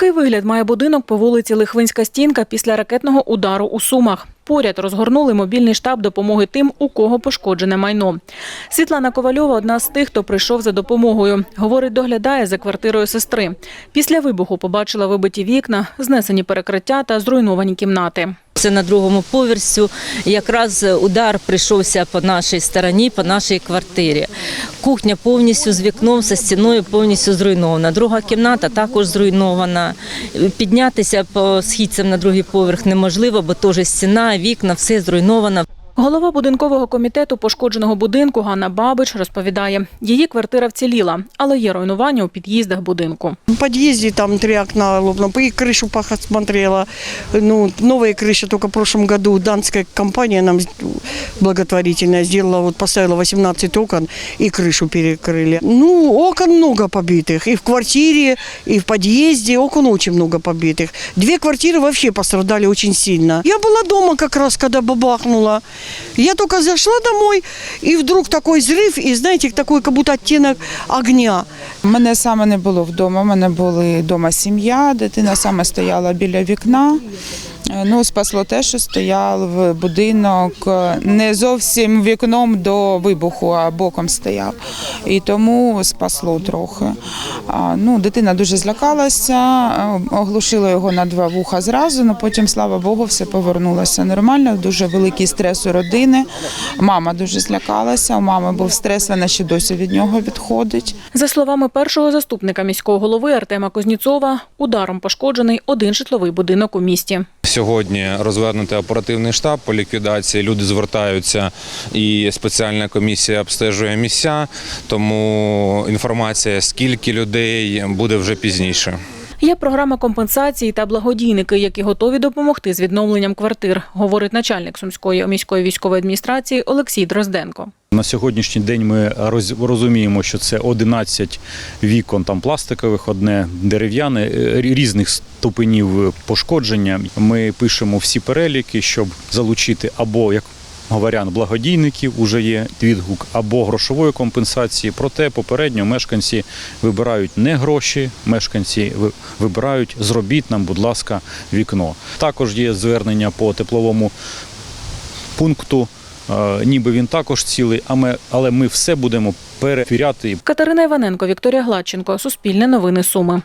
Такий вигляд має будинок по вулиці Лихвинська стінка після ракетного удару у Сумах. Поряд розгорнули мобільний штаб допомоги тим, у кого пошкоджене майно. Світлана Ковальова одна з тих, хто прийшов за допомогою. Говорить, доглядає за квартирою сестри. Після вибуху побачила вибиті вікна, знесені перекриття та зруйновані кімнати. Це на другому поверсі. Якраз удар прийшовся по нашій стороні, по нашій квартирі. Кухня повністю з вікном, зі стіною повністю зруйнована. Друга кімната також зруйнована. Піднятися по східцям на другий поверх неможливо, бо теж стіна, вікна, все зруйновано. Голова будинкового комітету пошкодженого будинку Ганна Бабич розповідає, її квартира вціліла, але є руйнування у під'їздах будинку. В подъезде там три окна лопнуло, и крышу посмотрела. Ну, новая крыша только в прошлом году данская компания нам благотворительная сделала, вот поставила 18 окон и крышу перекрыли. Ну, окон много побитых. И в квартире, и в подъезде окон очень много побитых. Две квартиры вообще пострадали очень сильно. Я была дома как раз, когда бабахнула. Я только зашла домой, и вдруг такой взрыв, и знаете, такой как будто оттенок огня. Мене саме не було вдома. У мене була вдома сім'я, дитина саме стояла біля вікна. Е, Ну, спасло те, що стояв будинок е, не зовсім вікном до вибуху, а боком стояв. І тому спасло трохи. Ну, дитина дуже злякалася, е, оглушила його на два вуха зразу, але потім, слава Богу, все повернулося нормально. Дуже великий стрес у родини. Мама дуже злякалася. У мами був стрес, вона ще досі від нього відходить. За словами першого заступника міського голови Артема Козніцова, ударом пошкоджений один житловий будинок у місті. Сьогодні розвернути оперативний штаб по ліквідації. Люди звертаються, і спеціальна комісія обстежує місця. Тому інформація, скільки людей, буде вже пізніше. Є програма компенсації та благодійники, які готові допомогти з відновленням квартир, говорить начальник Сумської міської військової адміністрації Олексій Дрозденко. На сьогоднішній день ми роз- розуміємо, що це 11 вікон там пластикових, одне дерев'яне, е, різних ступенів пошкодження. Ми пишемо всі переліки, щоб залучити або як варіант благодійників, уже є відгук, або грошової компенсації. Проте попередньо мешканці вибирають не гроші, мешканці вибирають зробіть нам, будь ласка, вікно. Також є звернення по тепловому пункту. Е, Ніби він також цілий, а ми, але ми все будемо перевіряти Катерина Іваненко, Вікторія Гладченко, Суспільне новини Суми.